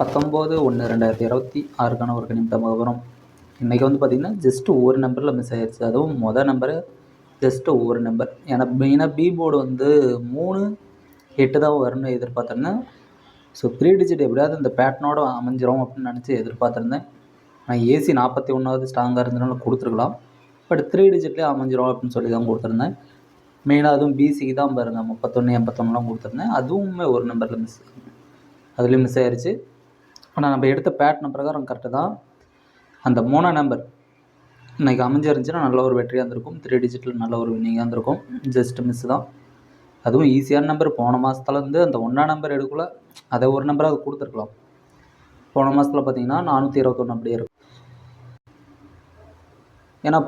பத்தொம்போது ஒன்று ரெண்டாயிரத்தி இருபத்தி ஆறுக்கான ஒரு கணிப்பு வரும். இன்றைக்கி வந்து பார்த்திங்கன்னா ஜஸ்ட்டு ஒரு நம்பரில் மிஸ் ஆயிடுச்சு அதுவும் மொதல் நம்பரு ஜஸ்ட்டு ஒரு நம்பர் ஏன்னா மெயினாக பி போர்டு வந்து மூணு எட்டு தான் வரும்னு எதிர்பார்த்துருந்தேன். ஸோ த்ரீ டிஜிட் எப்படியாவது இந்த பேட்டனோட அமைஞ்சிரும் அப்படின்னு நினச்சி எதிர்பார்த்துருந்தேன். நான் ஏசி நாற்பத்தி ஒன்றாவது ஸ்ட்ராங்காக இருந்ததுனால கொடுத்துருக்கலாம். பட் த்ரீ டிஜிட்லேயே அமைஞ்சிரும் அப்படின்னு சொல்லி தான் கொடுத்துருந்தேன். மெயினாக அதுவும் பிசிக்கு தான் பாருங்கள் முப்பத்தொன்று எண்பத்தொன்னுலாம் கொடுத்துருந்தேன். அதுவுமே ஒரு நம்பரில் மிஸ் அதுலேயும் மிஸ் ஆயிடுச்சு ஆனால் நம்ம எடுத்த பேட்டர்ன் பிரகாரம் கரெக்டு தான். அந்த மூணாம் நம்பர். இன்றைக்கி அமைஞ்சிருந்துச்சுன்னா நல்ல ஒரு வெற்றியாக இருந்திருக்கும். த்ரீ டிஜிட்டில் நல்ல ஒரு வின்னிங்காக இருந்திருக்கும். ஜஸ்ட் மிஸ் தான். அதுவும் ஈஸியான நம்பர் போன மாதத்துலேருந்து அந்த ஒன்றாம் நம்பர் எடுக்கல அதை ஒரு நம்பராக கொடுத்துருக்கலாம். போன மாதத்தில் பார்த்தீங்கன்னா நானூற்றி இருபத்தொன்று அப்படியே இருக்கும் ஏன்னா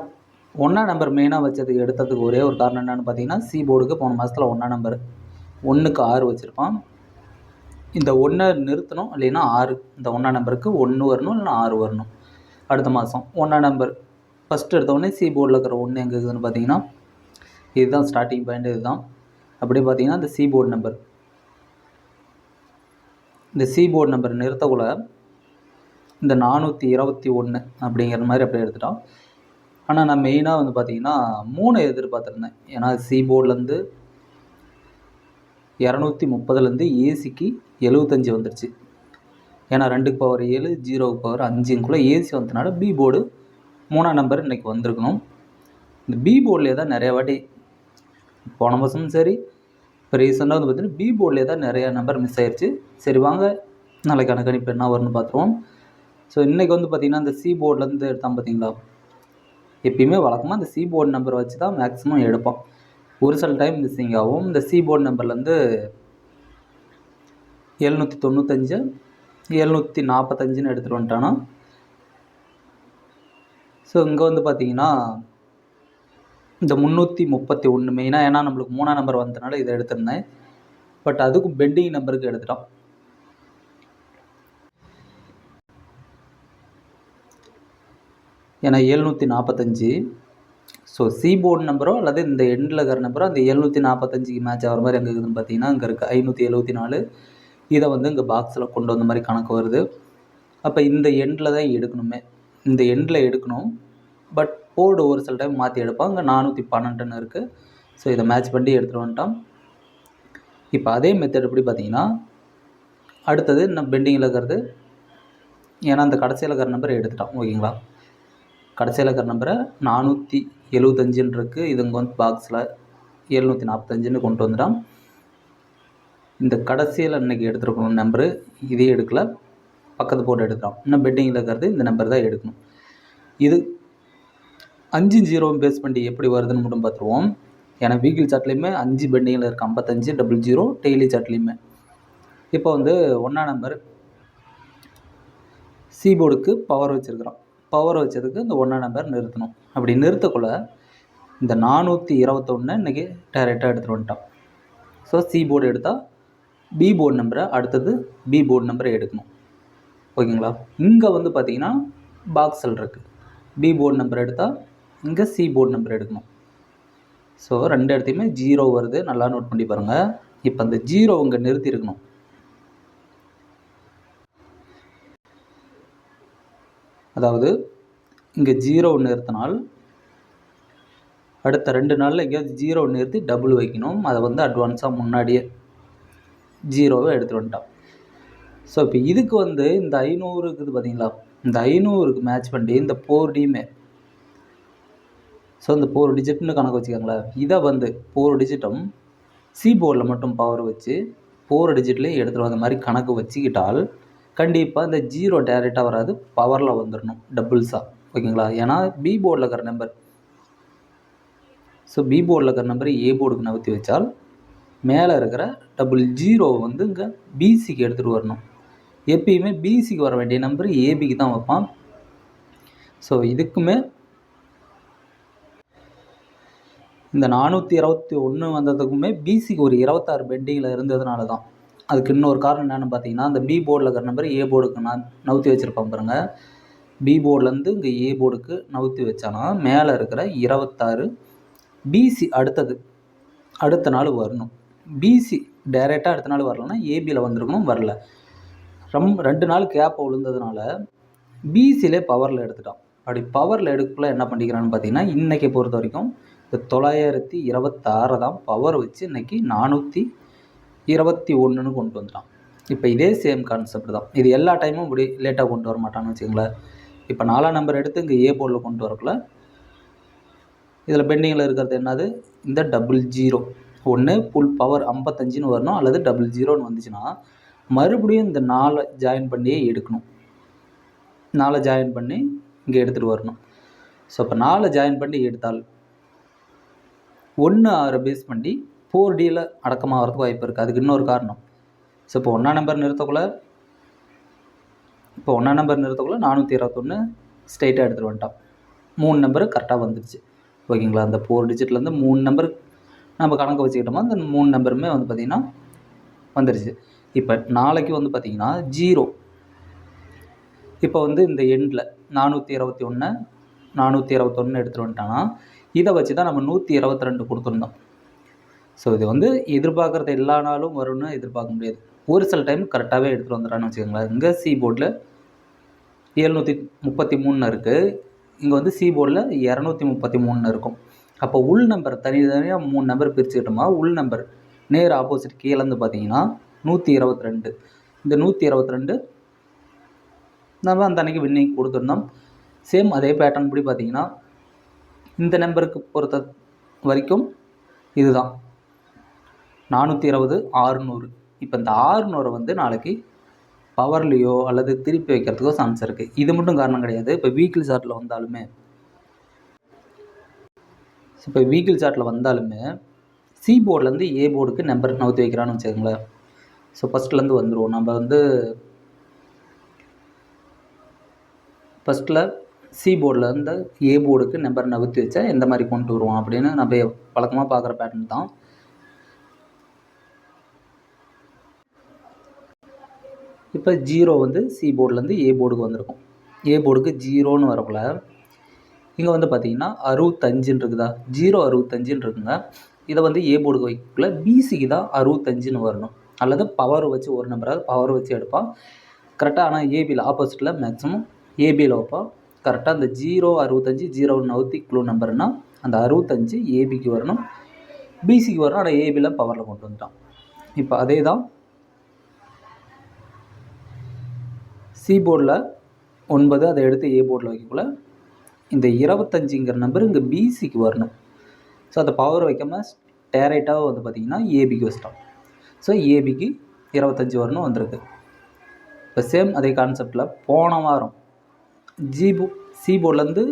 ஒன்றா நம்பர் மெயினாக வச்சதுக்கு எடுத்ததுக்கு ஒரே ஒரு காரணம் என்னென்னு பார்த்தீங்கன்னா சி போர்டுக்கு போன மாதத்தில் ஒன்றா நம்பர் ஒன்றுக்கு ஆறு வச்சுருப்பான். இந்த ஒன்றை நிறுத்தணும் இல்லைன்னா ஆறு. இந்த ஒன்றா நம்பருக்கு ஒன்று வரணும் இல்லைன்னா ஆறு வரணும். அடுத்த மாதம் ஒன்றா நம்பர். ஃபஸ்ட்டு எடுத்தோடனே சி போர்டில் இருக்கிற ஒன்று எங்கே இருக்குதுன்னு பார்த்தீங்கன்னா இதுதான் ஸ்டார்டிங் பாயிண்ட் இதுதான். அப்படியே பார்த்தீங்கன்னா இந்த சி போர்டு நம்பர் இந்த சி போர்டு நம்பர் நிறுத்தக்குள்ள இந்த நானூற்றி இருபத்தி ஒன்று அப்படிங்கிற மாதிரி அப்படியே எடுத்துட்டோம். ஆனால் நான் மெயினாக வந்து பார்த்தீங்கன்னா மூணு எதிர்பார்த்துருந்தேன். ஏன்னா சி போர்ட்லேருந்து இரநூத்தி முப்பதுலேருந்து ஏசிக்கு எழுபத்தஞ்சி வந்துடுச்சு ஏன்னா ரெண்டுக்கு பவர் ஏழு ஜீரோவுக்கு பவர் அஞ்சுக்குள்ளே ஏசி வந்ததுனால பி போர்டு மூணாம் நம்பர் இன்றைக்கி வந்திருக்கணும். இந்த பி போர்ட்லேயே தான் நிறையா வாட்டி போன வருஷமும் சரி இப்போ ரீசெண்டாக வந்து பார்த்தீங்கன்னா பி போர்ட்லேயே தான் நிறையா நம்பர் மிஸ் ஆயிடுச்சு சரி வாங்க நாளைக்கான கணிப்பு என்ன வரும்னு பார்த்துருவோம் ஸோ இன்றைக்கி வந்து பார்த்திங்கன்னா இந்த சி போர்ட்லேருந்து எடுத்தான் பார்த்தீங்களா எப்பயுமே வழக்கமாக இந்த சி போர்டு நம்பர் வச்சு தான் மேக்ஸிமம் எடுப்போம். ஒரு சில டைம் மிஸ்ஸிங் ஆகும். இந்த சி போர்டு நம்பர்லேருந்து எழுநூற்றி தொண்ணூத்தஞ்சு எழுநூற்றி நாற்பத்தஞ்சுன்னு எடுத்துகிட்டு வந்துட்டானா. ஸோ இங்கே வந்து பார்த்தீங்கன்னா இந்த முந்நூற்றி முப்பத்தி ஒன்று மெயினாக ஏன்னா நம்மளுக்கு மூணாம் நம்பர் வந்ததுனால இதை எடுத்திருந்தேன். பட் அதுக்கும் பெண்டிங் நம்பருக்கு எடுத்துட்டோம் ஏன்னா எழுநூற்றி நாற்பத்தஞ்சு ஸோ சி போர்டு நம்பரோ அல்லது இந்த எண்டில் இருக்கிற நம்பரோ அந்த எழுநூற்றி நாற்பத்தஞ்சுக்கு மேட்ச் ஆகிற மாதிரி எங்கே இருக்குதுன்னு பார்த்தீங்கன்னா அங்கே இருக்குது ஐநூற்றி எழுபத்தி நாலு இதை வந்து இங்கே பாக்ஸில் கொண்டு வந்த மாதிரி கணக்கு வருது. அப்போ இந்த எண்டில் தான் எடுக்கணுமே. இந்த எண்டில் எடுக்கணும். பட் போர்டு ஒரு சில டைம் மாற்றி எடுப்பான் இங்கே நானூற்றி பன்னெண்டுன்னு இருக்குது ஸோ இதை மேட்ச் பண்ணி எடுத்துகிட்டு வந்துட்டோம். இப்போ அதே மெத்தட் எப்படி பார்த்தீங்கன்னா அடுத்தது இன்னும் பெண்டிங்கில் இருக்கிறது. ஏன்னா அந்த கடைசியில் இருக்கிற நம்பரை எடுத்துட்டோம். ஓகேங்களா கடைசியில் இருக்கிற நம்பரை நானூற்றி எழுபத்தஞ்சுன்னு இருக்குது இது இங்கே வந்து பாக்ஸில் எழுநூற்றி நாற்பத்தஞ்சுன்னு கொண்டு வந்துட்டான் இந்த கடைசியில் இன்றைக்கி எடுத்துருக்கணும் நம்பரு இதே எடுக்கல. பக்கத்து போட்டு எடுக்கலாம் இன்னும் பெட்டிங்கில் இருக்கிறது இந்த நம்பர் தான் எடுக்கணும். இது அஞ்சு ஜீரோவும் பேஸ் பண்ணி எப்படி வருதுன்னு மட்டும் பார்த்துருவோம். ஏன்னா வீக்கில் சாட்லேயுமே அஞ்சு பெண்டிங்கில் இருக்குது ஐம்பத்தஞ்சு டபுள் ஜீரோ டெய்லி சாட்லேயுமே இப்போ வந்து ஒன்றா நம்பர் சி போர்டுக்கு பவர் வச்சுருக்குறோம் பவர் வச்சதுக்கு இந்த ஒன்றா நம்பர் நிறுத்தணும். அப்படி நிறுத்தக்குள்ள இந்த நானூற்றி இருபத்தொன்று இன்றைக்கி டேரெக்டாக எடுத்துகிட்டு வந்துட்டோம் ஸோ சி போர்டு எடுத்தால் பி போர்டு நம்பரை அடுத்தது பி போர்டு நம்பரை எடுக்கணும். ஓகேங்களா இங்கே வந்து பார்த்தீங்கன்னா பாக்ஸில் இருக்குது பி போர்டு நம்பர் எடுத்தால் இங்கே சி போர்டு நம்பர் எடுக்கணும். ஸோ ரெண்டு இடத்தையுமே ஜீரோ வருது. நல்லா நோட் பண்ணி பாருங்கள் இப்போ அந்த ஜீரோ இங்கே நிறுத்தி இருக்கணும் அதாவது இங்கே ஜீரோ நிறுத்தினால் அடுத்த ரெண்டு நாளில் எங்கேயாவது ஜீரோ நிறுத்தி டபுள் வைக்கணும். அதை வந்து அட்வான்ஸாக முன்னாடியே ஜீரோவை எடுத்துகிட்டு வந்துட்டான். ஸோ இப்போ இதுக்கு வந்து இந்த ஐநூறு இருக்குது பார்த்தீங்களா இந்த ஐநூறுக்கு மேட்ச் பண்ணி இந்த ஃபோர் டீமே ஸோ இந்த ஃபோர் டிஜிட்னு கணக்கு வச்சுக்கோங்களேன். இதை வந்து ஃபோர் டிஜிட்டும் சி போர்டில் மட்டும் பவர் வச்சு ஃபோர் டிஜிட்லேயும் எடுத்துகிட்டு வந்த மாதிரி கணக்கு வச்சுக்கிட்டால் கண்டிப்பாக இந்த ஜீரோ டேரெக்டாக வராது பவரில் வந்துடணும் டபுள்ஸாக ஓகேங்களா? ஏன்னா பி போர்டில் இருக்கிற நம்பர் ஸோ பி போர்டில் இருக்கிற நம்பரை ஏ போர்டுக்கு நகர்த்தி வச்சால் மேலே இருக்கிற டபுள் ஜீரோ வந்து இங்கே பிசிக்கு எடுத்துகிட்டு வரணும். எப்பயுமே பிசிக்கு வர வேண்டிய நம்பர் ஏபிக்கு தான் வைப்பான். ஸோ இதுக்குமே இந்த நானூற்றி இருபத்தி ஒன்று வந்ததுக்குமே பிசிக்கு ஒரு இருபத்தாறு பெண்டிங்கில் இருந்ததுனால தான். அதுக்கு இன்னொரு காரணம் என்னென்னு பார்த்தீங்கன்னா அந்த பி போர்டில் இருக்கிற நம்பர் ஏ போர்டுக்கு நான் நவுத்தி வச்சுருப்பேன் பாருங்கள் பி போர்ட்லேருந்து இங்கே ஏ போர்டுக்கு நவுத்தி வச்சானா மேலே இருக்கிற இருபத்தாறு பிசி அடுத்தது அடுத்த நாள் வரணும். பிசி டைரெக்டாக அடுத்த நாள் வரலன்னா ஏபியில் வந்திருக்கணும் வரல. ரம் ரெண்டு நாள் கேப் விழுந்ததுனால பிசிலே பவரில் எடுத்துட்டான். அப்படி பவரில் எடுக்கல என்ன பண்ணிக்கிறான்னு பார்த்தீங்கன்னா இன்றைக்கி பொறுத்த வரைக்கும் இந்த தொள்ளாயிரத்தி இருபத்தாறு தான் பவர் வச்சு இன்றைக்கி நானூற்றி இருபத்தி ஒன்றுன்னு கொண்டு வந்துட்டான். இப்போ இதே சேம் கான்செப்ட் தான். இது எல்லா டைமும் இப்படி லேட்டாக கொண்டு வர மாட்டான்னு வச்சுங்களேன் இப்போ நாலாம் நம்பர் எடுத்து இங்கே ஏ போர்டில் கொண்டு வரக்குள்ள இதில் பெண்டிங்கில் இருக்கிறது என்னது? இந்த டபுள் ஜீரோ ஒன்று ஃபுல் பவர் ஐம்பத்தஞ்சுன்னு வரணும் அல்லது டபுள் ஜீரோன்னு வந்துச்சுன்னா மறுபடியும் இந்த நாலை ஜாயின் பண்ணியே எடுக்கணும். நாலை ஜாயின் பண்ணி இங்கே எடுத்துகிட்டு வரணும். ஸோ இப்போ நாலை ஜாயின் பண்ணி எடுத்தால் ஒன்று ஆறு பேஸ் பண்ணி ஃபோர் டியில் அடக்கமாகறதுக்கு வாய்ப்பு இருக்குது அதுக்கு இன்னொரு காரணம். ஸோ இப்போ ஒன்றா நம்பர் நிறுத்தக்குள்ள இப்போ ஒன்றா நம்பர் நிறுத்தக்குள்ள நானூற்றி இருபத்தொன்று ஸ்ட்ரைட்டாக எடுத்துகிட்டு வந்துட்டான். மூணு நம்பரு கரெக்டாக வந்துடுச்சு. ஓகேங்களா? அந்த ஃபோர் டிஜிட்லேருந்து மூணு நம்பர் நம்ம கணக்கு வச்சுக்கிட்டோமா அந்த மூணு நம்பருமே வந்து பார்த்திங்கன்னா வந்துடுச்சு இப்போ நாளைக்கு வந்து பார்த்திங்கன்னா ஜீரோ. இப்போ வந்து இந்த எண்டில் நானூற்றி இருபத்தி ஒன்று நானூற்றி இருபத்தொன்று எடுத்துகிட்டு வந்துட்டான்னா இதை வச்சு தான் நம்ம நூற்றி இருபத்தி ரெண்டு கொடுத்துருந்தோம். ஸோ இது வந்து எதிர்பார்க்குறது எல்லா நாளும் வரும்னு எதிர்பார்க்க முடியாது. ஒரு சில டைம் கரெக்டாகவே எடுத்துகிட்டு வந்துடுறான்னு வச்சுக்கோங்களேன். இங்கே சி போர்டில் எழுநூற்றி முப்பத்தி மூணு இருக்குது இங்கே வந்து சி போர்டில் இரநூத்தி முப்பத்தி மூணு இருக்கும். அப்போ உள் நம்பர் தனித்தனியாக மூணு நம்பர் பிரிச்சுக்கிட்டோமா? உள் நம்பர் நேர் ஆப்போசிட் கீழேருந்து பார்த்தீங்கன்னா நூற்றி இருபத்தி ரெண்டு இந்த நூற்றி இருபத்தி ரெண்டு நம்ம அந்த அன்றைக்கி வின்னிங் கொடுத்துருந்தோம் சேம் அதே பேட்டர்ன் படி பார்த்தீங்கன்னா இந்த நம்பருக்கு பொறுத்த வரைக்கும் இதுதான். நானூற்றி இருபது ஆறுநூறு. இப்போ இந்த ஆறுநூறை வந்து நாளைக்கு பவர்லேயோ அல்லது திருப்பி வைக்கிறதுக்கோ சான்ஸ் இருக்குது இது மட்டும் காரணம் கிடையாது. இப்போ வீக்லி சார்ட்டில் வந்தாலுமே இப்போ வீக்கிள் சார்ட்டில் வந்தாலுமே சி போர்ட்லேருந்து ஏ போர்டுக்கு நம்பர் நவுத்தி வைக்கிறான்னு வச்சுக்கோங்களேன். ஸோ ஃபஸ்ட்லேருந்து வந்துடுவோம் நம்ம வந்து ஃபஸ்ட்டில் சி போர்டிலேருந்து ஏ போர்டுக்கு நம்பர் நகர்த்தி வச்சா எந்த மாதிரி கொண்டு வருவோம் அப்படின்னு நம்ம வழக்கமாக பார்க்குற பேட்டர்ன் தான். இப்போ ஜீரோ வந்து சி போர்ட்லேருந்து ஏ போர்டுக்கு வந்திருக்கும். ஏ போர்டுக்கு ஜீரோன்னு வரக்குள்ள இங்கே வந்து பார்த்தீங்கன்னா அறுபத்தஞ்சுன்னு இருக்குதா ஜீரோ அறுபத்தஞ்சுன்னு இருக்குங்க இதை வந்து ஏ போர்டுக்கு வைக்கக்குள்ள பிசிக்கு தான் அறுபத்தஞ்சுன்னு வரணும். அல்லது பவர் வச்சு ஒரு நம்பராவது பவர் வச்சு எடுப்பான். கரெக்டாக ஆனால் ஏபியில் ஆப்போசிட்டில் மேக்ஸிமம் ஏபியில் வைப்பான். கரெக்டாக அந்த ஜீரோ அறுபத்தஞ்சு ஜீரோ நவுத்தி க்ளூ நம்பர்னா அந்த அறுபத்தஞ்சு ஏபிக்கு வரணும். பிசிக்கு வரணும் ஆனால் ஏபியில் பவரில் கொண்டு வந்துட்டான். இப்போ அதே தான் சி போர்டில் ஒன்பது அதை எடுத்து ஏ போர்டில் வைக்கக்குள்ள இந்த இருபத்தஞ்சிங்கிற நம்பர் இங்கே பிசிக்கு வரணும். ஸோ அந்த பவர் வைக்காமல் டேரெக்டாக வந்து பார்த்திங்கன்னா ஏபிக்கு வச்சிட்டோம். ஸோ ஏபிக்கு இருபத்தஞ்சி வரணும் வந்திருக்கு. இப்போ சேம் அதே கான்செப்டில் போன வாரம் ஜி போ சி போர்ட்லேருந்து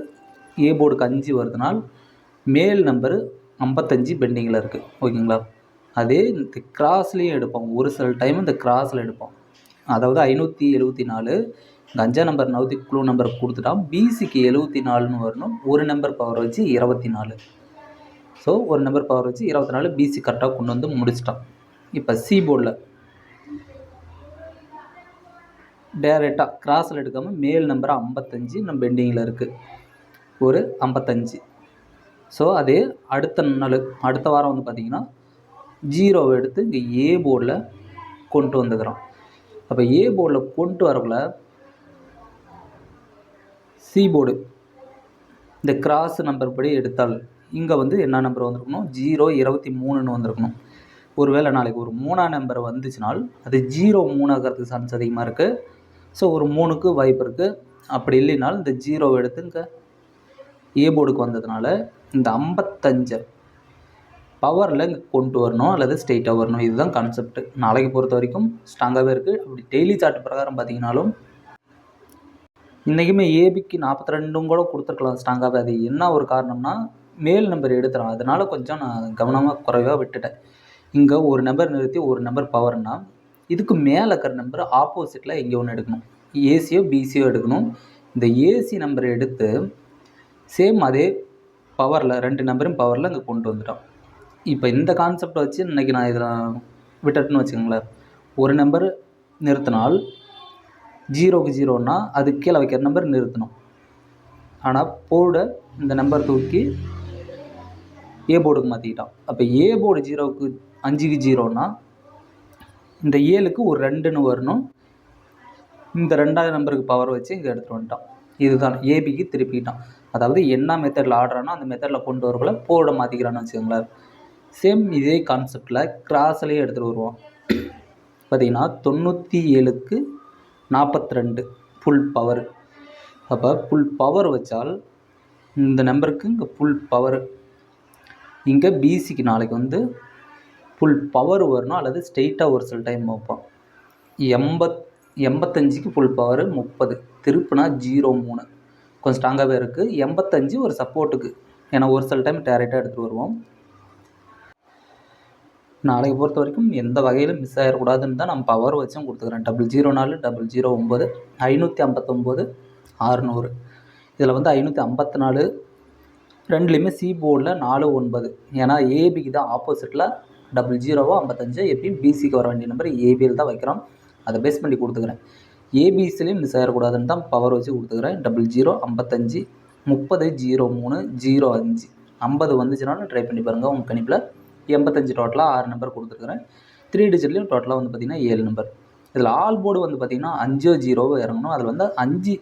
ஏ போர்டுக்கு அஞ்சு வருதுனால் மேல் நம்பரு ஐம்பத்தஞ்சு பெண்டிங்கில் இருக்குது ஓகேங்களா அதே இந்த கிராஸ்லேயும் எடுப்போம். ஒரு சில டைம் இந்த கிராஸில் எடுப்போம். அதாவது ஐநூற்றி எழுபத்தி நாலு கஞ்சா நம்பர் நவுதி குழு நம்பர் கொடுத்துட்டா பிசிக்கு எழுபத்தி நாலுன்னு வரணும். ஒரு நம்பர் பவர் வச்சு இருபத்தி நாலு ஸோ ஒரு நம்பர் பவர் வச்சு இருபத்தி நாலு பிசி கரெக்டாக கொண்டு வந்து முடிச்சிட்டான். இப்போ சி போர்டில் டேரெக்டாக கிராஸில் எடுக்காமல் மேல் நம்பர் ஐம்பத்தஞ்சு நம்ம பெண்டிங்கில் இருக்குது ஒரு ஐம்பத்தஞ்சு. ஸோ அதே அடுத்த நாள் அடுத்த வாரம் வந்து பார்த்திங்கன்னா ஜீரோவை எடுத்து இங்கே ஏ போர்டில் கொண்டு வந்துக்கிறோம் அப்போ ஏ போர்டில் கொண்டு வரக்குள்ள சி போர்டு இந்த கிராஸ் நம்பர் படி எடுத்தால் இங்கே வந்து என்ன நம்பர் வந்திருக்கணும்? ஜீரோ இருபத்தி மூணுன்னு வந்திருக்கணும். ஒருவேளை நாளைக்கு ஒரு மூணாம் நம்பர் வந்துச்சுனால் அது ஜீரோ மூணாகிறதுக்கு சான்ஸ் அதிகமாக இருக்குது ஸோ ஒரு மூணுக்கு வாய்ப்பு இருக்குது அப்படி இல்லைனாலும் இந்த ஜீரோ எடுத்து இங்கே ஏ போர்டுக்கு வந்ததுனால இந்த ஐம்பத்தஞ்சை பவரில் இங்கே கொண்டு வரணும் அல்லது ஸ்ட்ரெயிட்டாக வரணும். இதுதான் கான்செப்ட் நாளைக்கு பொறுத்த வரைக்கும் ஸ்ட்ராங்காகவே இருக்குது அப்படி டெய்லி சார்ட் பிரகாரம் பார்த்தீங்கனாலும் இன்றைக்குமே ஏபிக்கு நாற்பத்தி ரெண்டும் கூட கொடுத்துருக்கலாம் ஸ்ட்ராங்காகவே அது என்ன ஒரு காரணம்னா மேல் நம்பர் எடுத்துகிறோம் அதனால் கொஞ்சம் நான் கவனமாக குறைவாக விட்டுட்டேன். இங்கே ஒரு நம்பர் நிறுத்தி ஒரு நம்பர் பவர்னா இதுக்கு மேலே இருக்கிற நம்பர் ஆப்போசிட்டில் எங்கே ஒன்று எடுக்கணும். ஏசியோ பிசியோ எடுக்கணும். இந்த ஏசி நம்பரை எடுத்து சேம் அதே பவரில் ரெண்டு நம்பரும் பவரில் இங்கே கொண்டு வந்துட்டோம். இப்போ இந்த கான்செப்டை வச்சு இன்றைக்கி நான் இதில் விட்டுட்டுன்னு வச்சுக்கோங்களேன். ஒரு நம்பர் நிறுத்தினால் ஜீரோக்கு ஜீரோன்னா அது கீழே வைக்கிற நம்பர் நிறுத்தணும். ஆனால் போர்டை இந்த நம்பர் தூக்கி ஏ போர்டுக்கு மாற்றிக்கிட்டான் அப்போ ஏ போர்டு ஜீரோவுக்கு அஞ்சுக்கு ஜீரோன்னா இந்த ஏழுக்கு ஒரு ரெண்டுன்னு வரணும். இந்த ரெண்டாவது நம்பருக்கு பவர் வச்சு இங்கே எடுத்துகிட்டு வந்துட்டான். இதுதான் ஏபிக்கு திருப்பிட்டான் அதாவது என்ன மெத்தடில் ஆடுறானோ அந்த மெத்தடில் கொண்டு வரக்குள்ள போர்டை மாற்றிக்கிறான்னு வச்சுக்கோங்களேன். சேம் இதே கான்செப்டில் கிராஸ்லேயே எடுத்துகிட்டு வருவோம் பார்த்தீங்கன்னா தொண்ணூற்றி ஏழுக்கு நாற்பத்ரெண்டு ஃபுல் பவர் அப்போ ஃபுல் பவர் வச்சால் இந்த நம்பருக்கு இங்கே ஃபுல் பவர் இங்கே பிசிக்கு நாளைக்கு வந்து ஃபுல் பவர் வரணும் அல்லது ஸ்ட்ரெயிட்டாக ஒரு சில டைம் வைப்போம். எண்பத் எண்பத்தஞ்சுக்கு ஃபுல் பவர் முப்பது. திருப்புனா ஜீரோ மூணு. கொஞ்சம் ஸ்ட்ராங்காகவே இருக்குது எண்பத்தஞ்சு ஒரு சப்போர்ட்டுக்கு ஏன்னா ஒரு சில டைம் டேரெக்டாக எடுத்துகிட்டு வருவோம். நாளைக்கு பொறுத்த வரைக்கும் எந்த வகையிலும் மிஸ் ஆகிடக்கூடாதுன்னு தான் நான் பவர் வச்சும் கொடுத்துக்கிறேன். டபுள் ஜீரோ நாலு டபுள் ஜீரோ ஒம்பது ஐநூற்றி ஐம்பத்தொம்போது ஆறுநூறு. இதில் வந்து ஐநூற்றி ஐம்பத்தி நாலு ரெண்டுலேயுமே சி போர்டில் நாலு ஒன்பது. ஏன்னா ஏபிக்கு தான் ஆப்போசிட்டில் டபுள் ஜீரோவோ ஐம்பத்தஞ்சோ எப்பயும் பிசிக்கு வர வேண்டிய நம்பர் ஏபியில் தான் வைக்கிறோம். அதை பேஸ் பண்ணி கொடுத்துக்கிறேன். ஏபிசிலையும் மிஸ் ஆகிடக்கூடாதுன்னு தான் பவர் வச்சு கொடுத்துக்கிறேன். டபுள் ஜீரோ ஐம்பத்தஞ்சு முப்பது ஜீரோ மூணு ஜீரோ அஞ்சு. ஐம்பது வந்துச்சுனாலும் ட்ரை பண்ணி பாருங்கள் உங்கள் கணிப்பில் எண்பத்தஞ்சு டோட்டலாக ஆறு நம்பர் கொடுத்துருக்குறேன். த்ரீ டிஜிட்லேயும் டோட்டலாக வந்து பார்த்திங்கன்னா ஏழு நம்பர் இதில் ஆல் போர்டு வந்து பார்த்திங்கன்னா அஞ்சோ ஜீரோவோ இறங்கணும். அதில் வந்து அஞ்சு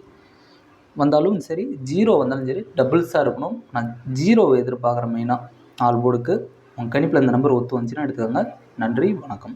வந்தாலும் சரி ஜீரோ வந்தாலும் சரி டபுள்ஸாக இருக்கணும். நான் ஜீரோவை எதிர்பார்க்குறேன் மெயினாக ஆல் போர்டுக்கு உங்கள் கணிப்பில் இந்த நம்பர் ஒத்து வந்துச்சுன்னா எடுத்துக்கோங்க. நன்றி வணக்கம்.